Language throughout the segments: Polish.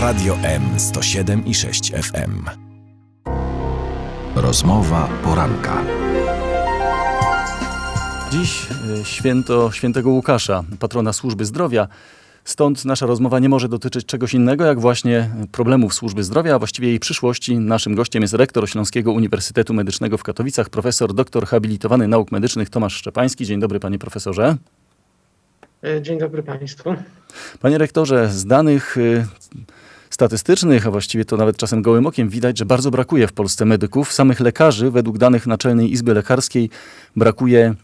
Radio M 107 i 6 FM. Rozmowa poranka. Dziś y, święto świętego Łukasza, patrona służby zdrowia. Stąd nasza rozmowa nie może dotyczyć czegoś innego, jak właśnie problemów służby zdrowia, a właściwie jej przyszłości. Naszym gościem jest rektor Śląskiego Uniwersytetu Medycznego w Katowicach, profesor doktor habilitowany nauk medycznych Tomasz Szczepański. Dzień dobry, panie profesorze. E, Dzień dobry Państwu. Panie rektorze, z danych y, statystycznych, a właściwie to nawet czasem gołym okiem widać, że bardzo brakuje w Polsce medyków. Samych lekarzy, według danych Naczelnej Izby Lekarskiej, brakuje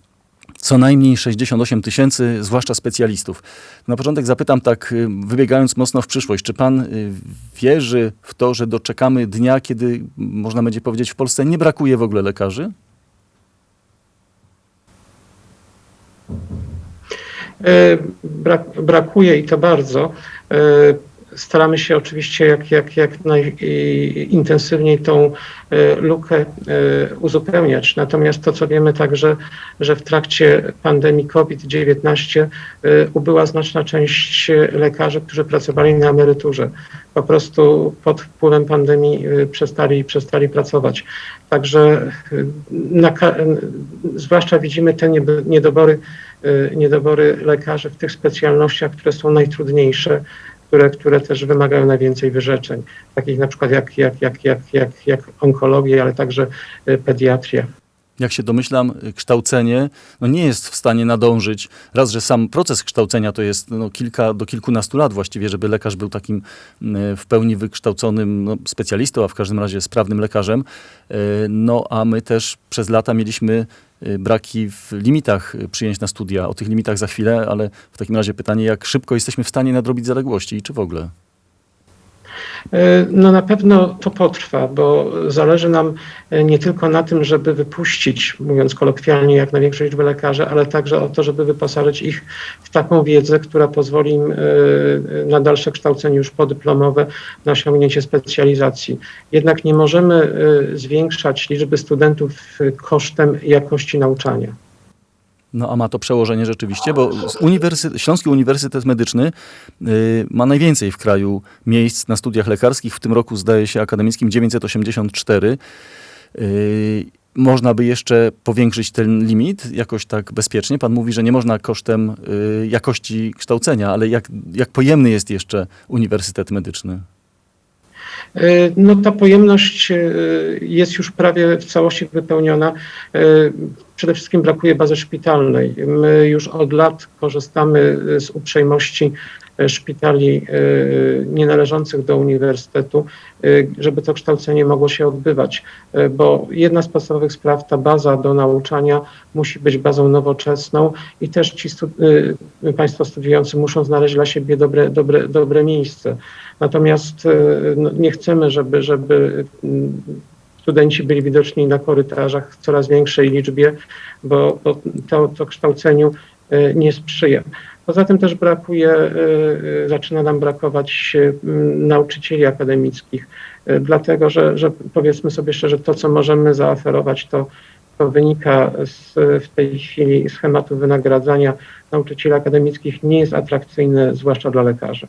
co najmniej 68 tysięcy, zwłaszcza specjalistów. Na początek zapytam tak, y, wybiegając mocno w przyszłość, czy pan y, wierzy w to, że doczekamy dnia, kiedy, można będzie powiedzieć, w Polsce nie brakuje w ogóle lekarzy? E, Brak, brakuje i to bardzo. Staramy się oczywiście jak, jak, jak najintensywniej tą e, lukę e, uzupełniać. Natomiast to, co wiemy także, że w trakcie pandemii COVID-19 e, ubyła znaczna część lekarzy, którzy pracowali na emeryturze. Po prostu pod wpływem pandemii przestali, przestali pracować. Także na, zwłaszcza widzimy te nied- niedobory, niedobory lekarzy w tych specjalnościach, które są najtrudniejsze, które, które też wymagają najwięcej wyrzeczeń, takich na przykład jak, jak, jak, jak, jak, jak onkologia, ale także e, pediatria. Jak się domyślam, kształcenie no nie jest w stanie nadążyć. Raz, że sam proces kształcenia to jest no, kilka do kilkunastu lat właściwie, żeby lekarz był takim w pełni wykształconym no, specjalistą, a w każdym razie sprawnym lekarzem. Y, No a my też przez lata mieliśmy y, braki w limitach y, przyjęć na studia. O tych limitach za chwilę, ale w takim razie pytanie, jak szybko jesteśmy w stanie nadrobić zaległości i czy w ogóle? E, No na pewno to potrwa, bo zależy nam e, nie tylko na tym, żeby wypuścić, mówiąc kolokwialnie, jak największą liczbę lekarzy, ale także o to, żeby wyposażyć ich w taką wiedzę, która pozwoli im e, na dalsze kształcenie już podyplomowe, na osiągnięcie specjalizacji. Jednak nie możemy zwiększać liczby studentów kosztem jakości nauczania. No a ma to przełożenie rzeczywiście, bo z uniwersy- Śląski Uniwersytet Medyczny y, ma najwięcej w kraju miejsc na studiach lekarskich. W tym roku zdaje się akademickim 984. Y, można by jeszcze powiększyć ten limit jakoś tak bezpiecznie. Pan mówi, że nie można kosztem y, jakości kształcenia, ale jak, jak pojemny jest jeszcze Uniwersytet Medyczny? E, No ta pojemność e, jest już prawie w całości wypełniona. E, Przede wszystkim brakuje bazy szpitalnej. My już od lat korzystamy z uprzejmości szpitali e, nienależących do uniwersytetu, e, żeby to kształcenie mogło się odbywać, E, bo jedna z podstawowych spraw, ta baza do nauczania musi być bazą nowoczesną i też ci stu, Państwo studiujący muszą znaleźć dla siebie dobre, dobre, dobre miejsce. Natomiast no, nie chcemy, żeby, żeby mm, studenci byli widoczni na korytarzach w coraz większej liczbie, bo, bo to, to kształceniu nie sprzyja. Poza tym też brakuje, e, e, zaczyna nam brakować m, nauczycieli akademickich, dlatego że, że powiedzmy sobie szczerze, to co możemy zaoferować, to, to wynika z, w tej chwili schematu wynagradzania nauczycieli akademickich nie jest atrakcyjne, zwłaszcza dla lekarzy.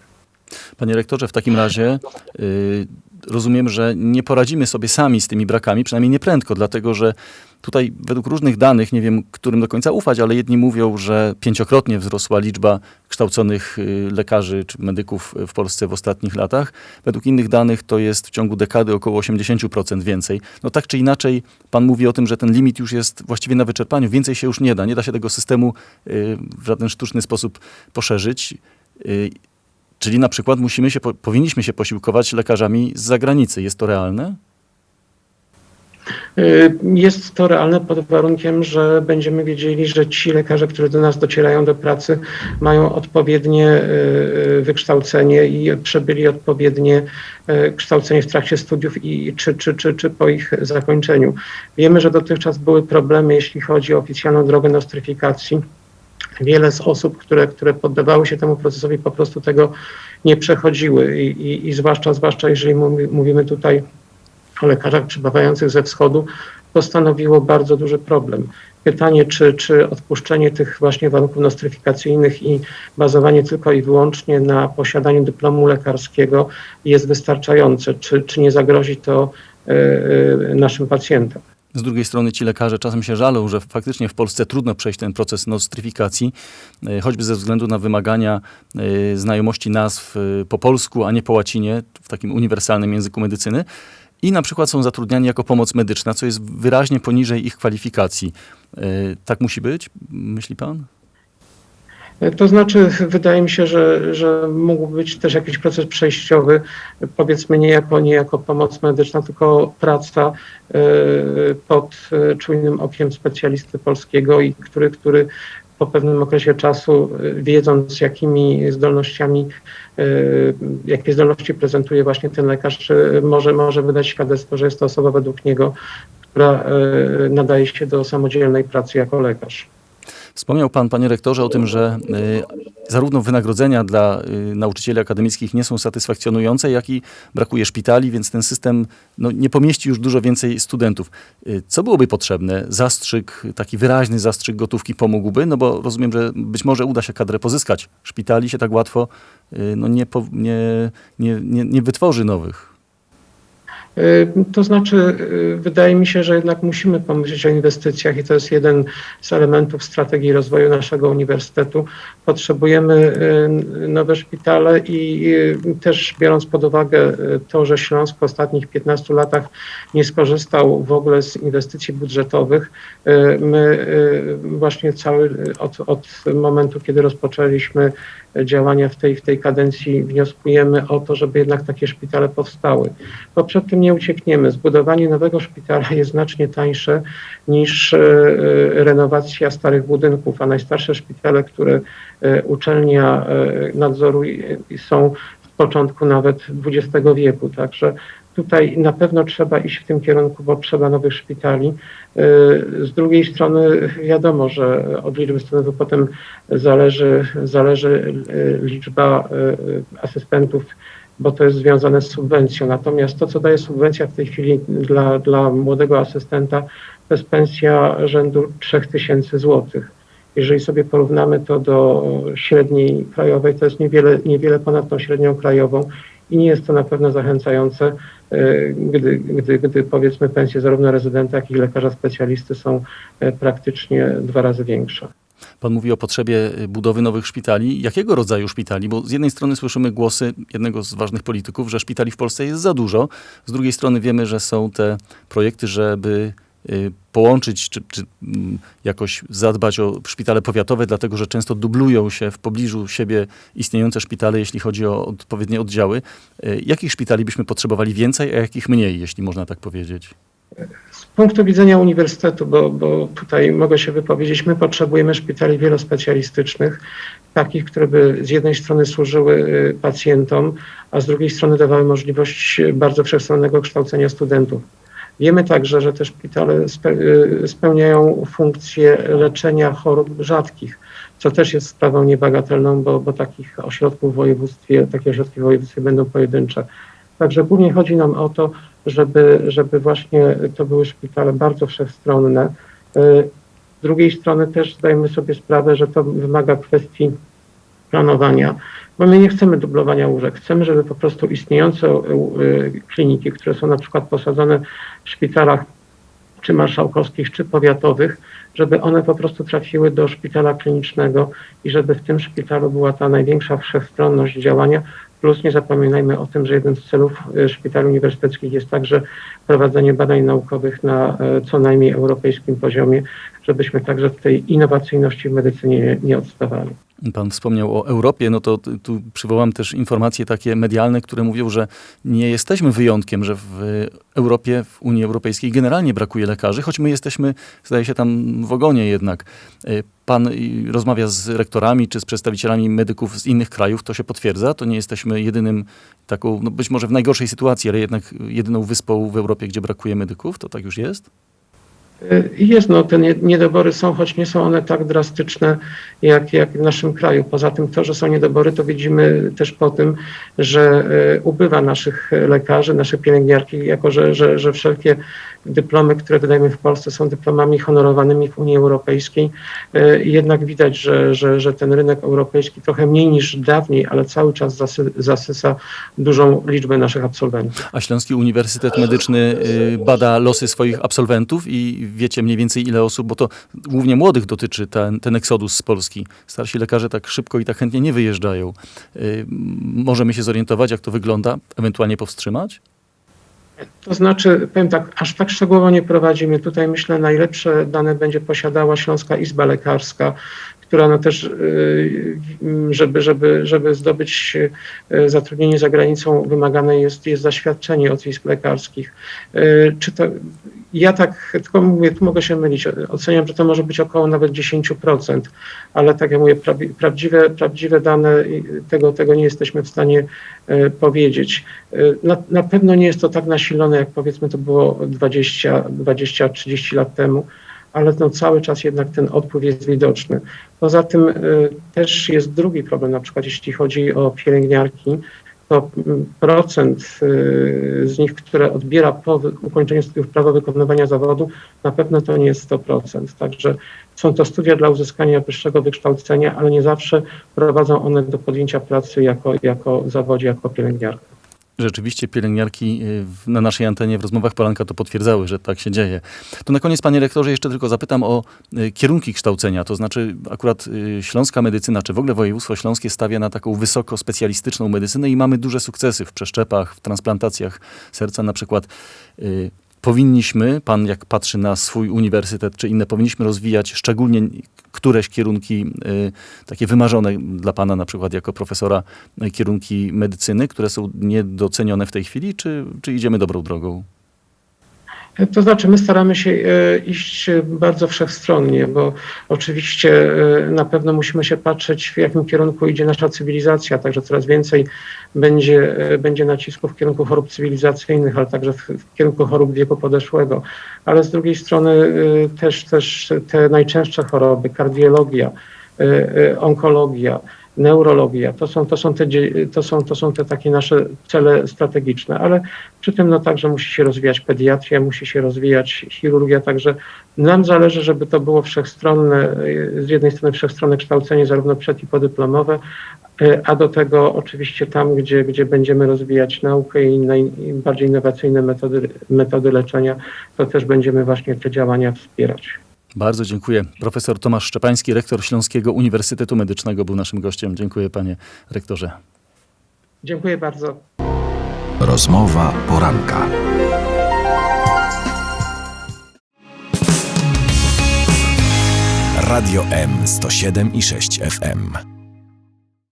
Panie rektorze, w takim razie y, rozumiem, że nie poradzimy sobie sami z tymi brakami, przynajmniej nie prędko, dlatego że tutaj według różnych danych, nie wiem którym do końca ufać, ale jedni mówią, że pięciokrotnie wzrosła liczba kształconych y, lekarzy czy medyków w Polsce w ostatnich latach. Według innych danych to jest w ciągu dekady około 80% więcej. No tak czy inaczej, pan mówi o tym, że ten limit już jest właściwie na wyczerpaniu, więcej się już nie da, nie da się tego systemu y, w żaden sztuczny sposób poszerzyć. Czyli na przykład musimy się, po- powinniśmy się posiłkować lekarzami z zagranicy. Jest to realne? Y, Jest to realne pod warunkiem, że będziemy wiedzieli, że ci lekarze, którzy do nas docierają do pracy, mają odpowiednie y, y, wykształcenie i przebyli odpowiednie kształcenie w trakcie studiów i czy, czy, czy, czy po ich zakończeniu. Wiemy, że dotychczas były problemy, jeśli chodzi o oficjalną drogę nostryfikacji. Wiele z osób, które, które poddawały się temu procesowi, po prostu tego nie przechodziły i, i, i zwłaszcza, zwłaszcza jeżeli mówi- mówimy tutaj o lekarzach przybywających ze wschodu, to stanowiło bardzo duży problem. Pytanie, czy, czy odpuszczenie tych właśnie warunków nostryfikacyjnych i bazowanie tylko i wyłącznie na posiadaniu dyplomu lekarskiego jest wystarczające, czy, czy nie zagrozi to e, e, naszym pacjentom. Z drugiej strony ci lekarze czasem się żalą, że faktycznie w Polsce trudno przejść ten proces nostryfikacji, e, choćby ze względu na wymagania e, znajomości nazw e, po polsku, a nie po łacinie, w takim uniwersalnym języku medycyny. I na przykład są zatrudniani jako pomoc medyczna, co jest wyraźnie poniżej ich kwalifikacji. Tak musi być, myśli pan? To znaczy, wydaje mi się, że, że mógł być też jakiś proces przejściowy, powiedzmy nie jako, nie jako pomoc medyczna, tylko praca e, pod e, czujnym okiem specjalisty polskiego, i który, który po pewnym okresie czasu, e, wiedząc jakimi zdolnościami, jakie zdolności prezentuje właśnie ten lekarz, może, może wydać świadectwo, że jest to osoba według niego, która nadaje się do samodzielnej pracy jako lekarz. Wspomniał Pan, Panie Rektorze, o tym, że y, zarówno wynagrodzenia dla y, nauczycieli akademickich nie są satysfakcjonujące, jak i brakuje szpitali, więc ten system no, nie pomieści już dużo więcej studentów. Y, co byłoby potrzebne? Zastrzyk, taki wyraźny zastrzyk gotówki pomógłby? No bo rozumiem, że być może uda się kadrę pozyskać. Szpitali się tak łatwo no, nie, nie, nie, nie wytworzy nowych. Y, To znaczy, y, wydaje mi się, że jednak musimy pomyśleć o inwestycjach i to jest jeden z elementów strategii rozwoju naszego uniwersytetu. Potrzebujemy y, nowe szpitale i też biorąc pod uwagę to, że Śląsk w ostatnich 15 latach nie skorzystał w ogóle z inwestycji budżetowych, my właśnie cały od, od momentu, kiedy rozpoczęliśmy działania w tej, w tej kadencji wnioskujemy o to, żeby jednak takie szpitale powstały. Bo przed tym nie uciekniemy. Zbudowanie nowego szpitala jest znacznie tańsze niż e, e, renowacja starych budynków, a najstarsze szpitale, które e, uczelnia nadzoruje, są początku nawet XX wieku. Także tutaj na pewno trzeba iść w tym kierunku, bo trzeba nowych szpitali. E, Z drugiej strony wiadomo, że od liczby studentów potem zależy, zależy e, liczba e, asystentów, bo to jest związane z subwencją. Natomiast to, co daje subwencja w tej chwili dla, dla młodego asystenta, to jest pensja rzędu 3000 złotych. Jeżeli sobie porównamy to do średniej krajowej, to jest niewiele, niewiele ponad tą średnią krajową i nie jest to na pewno zachęcające, e, gdy, gdy, gdy powiedzmy pensje zarówno rezydenta, jak i lekarza specjalisty są e, praktycznie dwa razy większe. Pan mówi o potrzebie y, budowy nowych szpitali. Jakiego rodzaju szpitali? Bo z jednej strony słyszymy głosy jednego z ważnych polityków, że szpitali w Polsce jest za dużo. Z drugiej strony wiemy, że są te projekty, żeby połączyć czy, czy mm, jakoś zadbać o szpitale powiatowe, dlatego że często dublują się w pobliżu siebie istniejące szpitale, jeśli chodzi o odpowiednie oddziały. Y, Jakich szpitali byśmy potrzebowali więcej, a jakich mniej, jeśli można tak powiedzieć? Z punktu widzenia uniwersytetu, bo, bo tutaj mogę się wypowiedzieć, my potrzebujemy szpitali wielospecjalistycznych, takich, które by z jednej strony służyły y, pacjentom, a z drugiej strony dawały możliwość bardzo wszechstronnego kształcenia studentów. Wiemy także, że te szpitale y, spełniają funkcję leczenia chorób rzadkich, co też jest sprawą niebagatelną, bo, bo takich ośrodków w województwie, takie ośrodki w województwie będą pojedyncze. Także głównie chodzi nam o to, żeby, żeby właśnie to były szpitale bardzo wszechstronne. Y, Z drugiej strony też zdajemy sobie sprawę, że to wymaga kwestii planowania, bo my nie chcemy dublowania łóżek. Chcemy, żeby po prostu istniejące y, kliniki, które są na przykład posadzone w szpitalach czy marszałkowskich, czy powiatowych, żeby one po prostu trafiły do szpitala klinicznego i żeby w tym szpitalu była ta największa wszechstronność działania. Plus nie zapominajmy o tym, że jeden z celów y, szpitali uniwersyteckich jest także prowadzenie badań naukowych na e, co najmniej europejskim poziomie, żebyśmy także w tej innowacyjności w medycynie nie, nie odstawali. Pan wspomniał o Europie, no to tu przywołam też informacje takie medialne, które mówią, że nie jesteśmy wyjątkiem, że w Europie, w Unii Europejskiej generalnie brakuje lekarzy, choć my jesteśmy, zdaje się, tam w ogonie jednak. Y, Pan rozmawia z rektorami czy z przedstawicielami medyków z innych krajów, to się potwierdza, to nie jesteśmy jedynym taką, no być może w najgorszej sytuacji, ale jednak jedyną wyspą w Europie, gdzie brakuje medyków, to tak już jest? Y, Jest, no te nie- niedobory są, choć nie są one tak drastyczne jak, jak w naszym kraju. Poza tym to, że są niedobory, to widzimy też po tym, że y, ubywa naszych lekarzy, naszych pielęgniarki, jako że, że, że wszelkie dyplomy, które wydajemy w Polsce są dyplomami honorowanymi w Unii Europejskiej. E, Jednak widać, że, że, że ten rynek europejski trochę mniej niż dawniej, ale cały czas zasy, zasysa dużą liczbę naszych absolwentów. A Śląski Uniwersytet Medyczny y, bada losy swoich absolwentów i wiecie mniej więcej ile osób, bo to głównie młodych dotyczy ten, ten eksodus z Polski. Starsi lekarze tak szybko i tak chętnie nie wyjeżdżają. Y, Możemy się zorientować, jak to wygląda, ewentualnie powstrzymać? To znaczy, powiem tak, aż tak szczegółowo nie prowadzimy. Tutaj myślę, najlepsze dane będzie posiadała Śląska Izba Lekarska, która no też, y, żeby, żeby, żeby zdobyć y, zatrudnienie za granicą, wymagane jest, jest zaświadczenie od izb lekarskich. Y, Czy to, ja tak tylko mówię, tu mogę się mylić, oceniam, że to może być około nawet 10%, ale tak jak mówię, prawdziwe, prawdziwe dane tego, tego nie jesteśmy w stanie powiedzieć. Na, na pewno nie jest to tak nasilone, jak powiedzmy to było 20, 20-30 lat temu, ale no cały czas jednak ten odpływ jest widoczny. Poza tym e, też jest drugi problem, na przykład jeśli chodzi o pielęgniarki, to mm, procent e, z nich, które odbiera po ukończeniu studiów prawa wykonywania zawodu, na pewno to nie jest 100%. Także są to studia dla uzyskania wyższego wykształcenia, ale nie zawsze prowadzą one do podjęcia pracy jako, jako zawodzie, jako pielęgniarka. Rzeczywiście pielęgniarki y, na naszej antenie w rozmowach Polanka to potwierdzały, że tak się dzieje. To na koniec, panie rektorze, jeszcze tylko zapytam o y, kierunki kształcenia. To znaczy akurat y, śląska medycyna, czy w ogóle województwo śląskie stawia na taką wysoko specjalistyczną medycynę i mamy duże sukcesy w przeszczepach, w transplantacjach serca na przykład. Powinniśmy, pan jak patrzy na swój uniwersytet czy inne, powinniśmy rozwijać szczególnie któreś kierunki y, takie wymarzone dla pana, na przykład jako profesora, y, kierunki medycyny, które są niedocenione w tej chwili, czy, czy idziemy dobrą drogą? To znaczy, my staramy się e, iść bardzo wszechstronnie, bo oczywiście e, na pewno musimy się patrzeć, w jakim kierunku idzie nasza cywilizacja, także coraz więcej będzie, e, będzie nacisku w kierunku chorób cywilizacyjnych, ale także w, w kierunku chorób wieku podeszłego. Ale z drugiej strony też, też te najczęstsze choroby, kardiologia, onkologia, neurologia, to są, to, są te, to, są, to są te takie nasze cele strategiczne, ale przy tym no także musi się rozwijać pediatria, musi się rozwijać chirurgia, także nam zależy, żeby to było wszechstronne, z jednej strony wszechstronne kształcenie zarówno przed i podyplomowe, y, a do tego oczywiście tam, gdzie, gdzie będziemy rozwijać naukę i bardziej innowacyjne metody, metody leczenia, to też będziemy właśnie te działania wspierać. Bardzo dziękuję. Profesor Tomasz Szczepański, rektor Śląskiego Uniwersytetu Medycznego był naszym gościem. Dziękuję panie rektorze. Dziękuję bardzo. Rozmowa poranka. Radio M 107 i 6 FM.